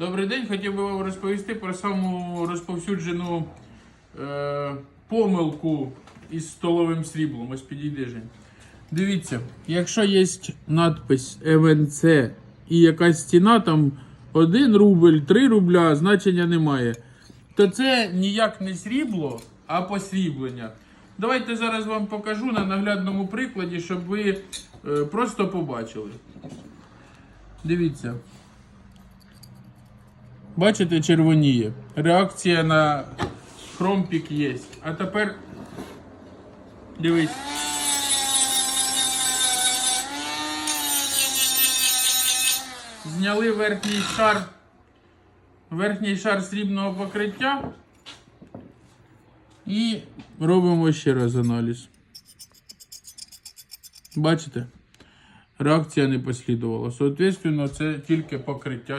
Добрий день, хотів би вам розповісти про саму розповсюджену е, помилку із столовим сріблом. Ось підійди Жень. Дивіться, якщо є надпис МНЦ і якась ціна, там 1 рубль, 3 рубля, значення немає. То це ніяк не срібло, а посріблення. Давайте зараз вам покажу на наглядному прикладі, щоб ви е, просто побачили. Дивіться. Бачите, червоніє. Реакція на хромпік є. А тепер дивись. Зняли верхній шар, верхній шар срібного покриття і робимо ще раз аналіз. Бачите? Реакція не послідувала. Соответственно, це тільки покриття.